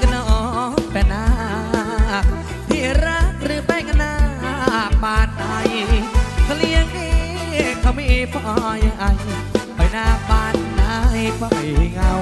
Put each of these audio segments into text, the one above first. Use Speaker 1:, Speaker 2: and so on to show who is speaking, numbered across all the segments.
Speaker 1: กันน้องแต่นาพี่รักหรือไปกันนาบาดไหนเขาเลี้ยงเองเขาไม่ปล่อยไงไปหน้าบ้านนายไปเงา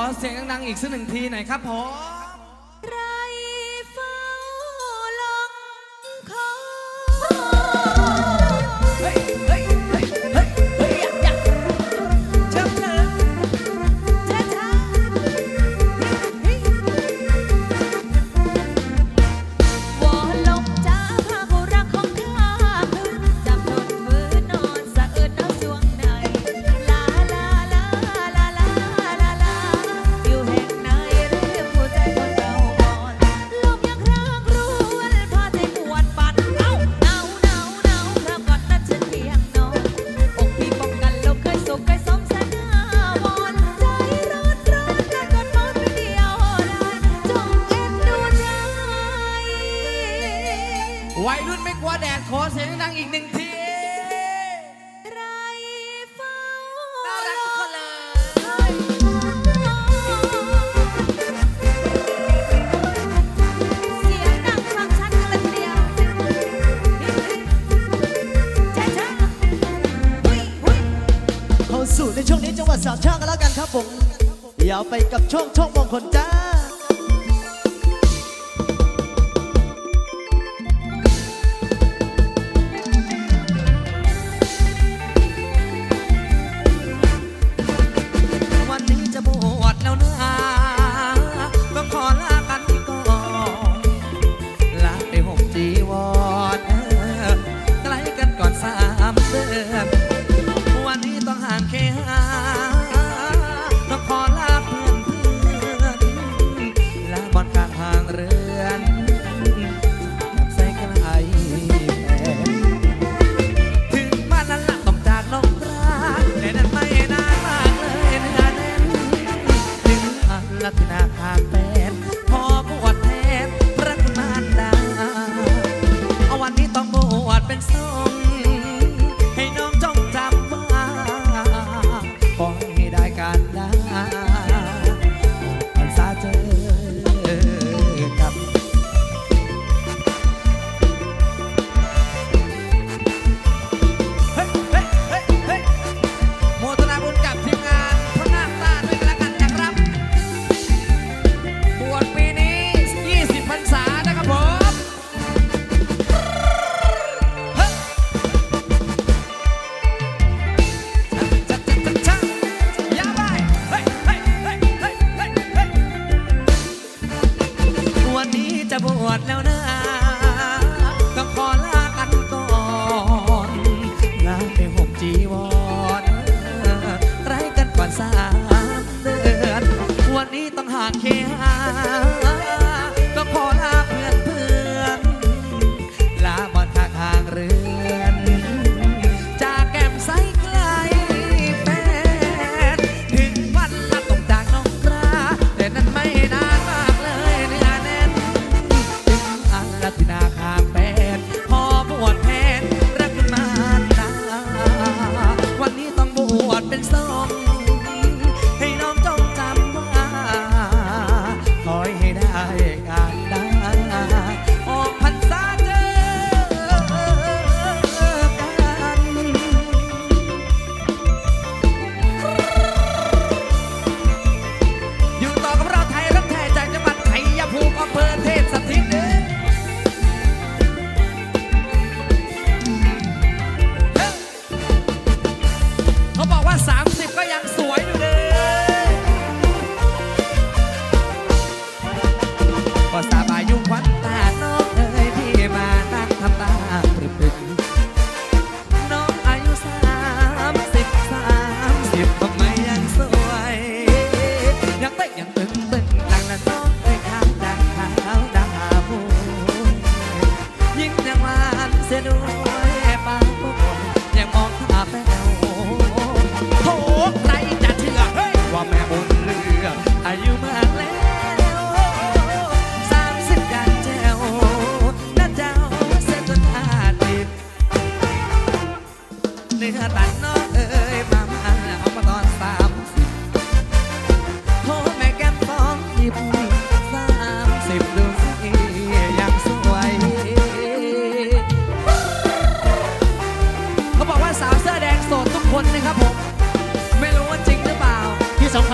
Speaker 1: อเสียงดัง
Speaker 2: ๆอี
Speaker 1: กสักหนึ่งทีหน่อยค
Speaker 2: รับ
Speaker 1: ผม
Speaker 3: สียง
Speaker 1: ดังอีกหนึ่งที
Speaker 2: ไรเฝ้ารัเสียงดังสองชั้น
Speaker 1: กัน
Speaker 2: เล
Speaker 1: ย
Speaker 2: เขา
Speaker 3: สู่ในช่วงนี้จังหวัดสามชาติกันแล้วกันครับผมอย่าไปกับช่วงช่
Speaker 1: อง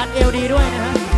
Speaker 1: ัดเอวดีด้วยนะฮะ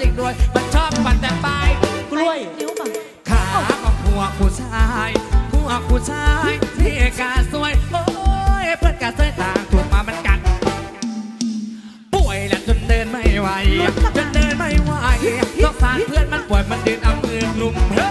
Speaker 1: จริงด้วย มันชอบปันแต่ปลายกล้วย นิ้วป่ะขาของ
Speaker 2: หั
Speaker 1: วผู้ชายหัวผู้ชายที่กาสวย โอ้ยเพื่อนกาสวยต่างถูกมามันกัน ป่วยแล้วจนเดินไม่ไหวจนเดินไม่ไหวต้องสารเพื่อนมันป่วยมันเดินเอามือลุมเฮ้